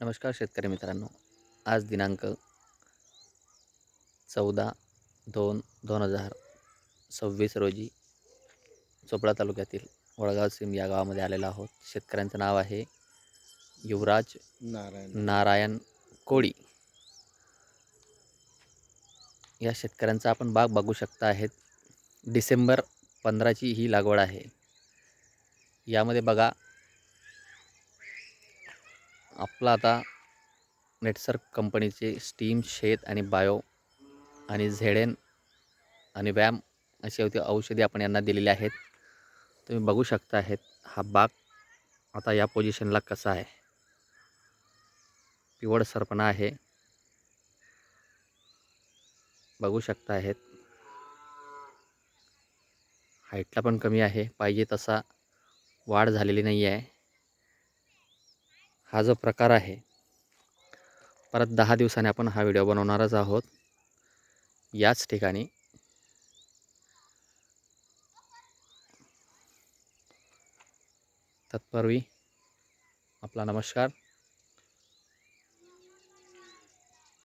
नमस्कार शेतकरी मित्रांनो. आज दिनांक चौदा दोन दोन हजार सव्वीस रोजी चोपडा तालुक्यातील वडगाव सिम या गावामध्ये आलेलो आहोत. शेतकऱ्यांचं नाव आहे युवराज नारायण. नारायण कोळी. या शेतकऱ्यांचा आपण बाग बघू शकता आहेत. डिसेंबर पंधराची ही लागवड आहे. यामध्ये बघा आपला आता नेटसर्क कंपनीचे स्टीम शेत आणि बायो आणि झेडेन आणि व्यायाम अशी होती औषधी आपण यांना दिलेली आहेत. तुम्ही बघू शकता आहेत हा बाग आता या पोझिशनला कसा आहे. पिवळ सरपणा आहे. बघू शकता आहेत हाईटला पण कमी आहे. पाहिजे तसा वाढ झालेली नाही आहे हा जो प्रकार आहे परत दहा दिवसांनी आपण हा व्हिडिओ बनवणारच आहोत. याच ठिकाणी तत्पूर्वी आपला नमस्कार.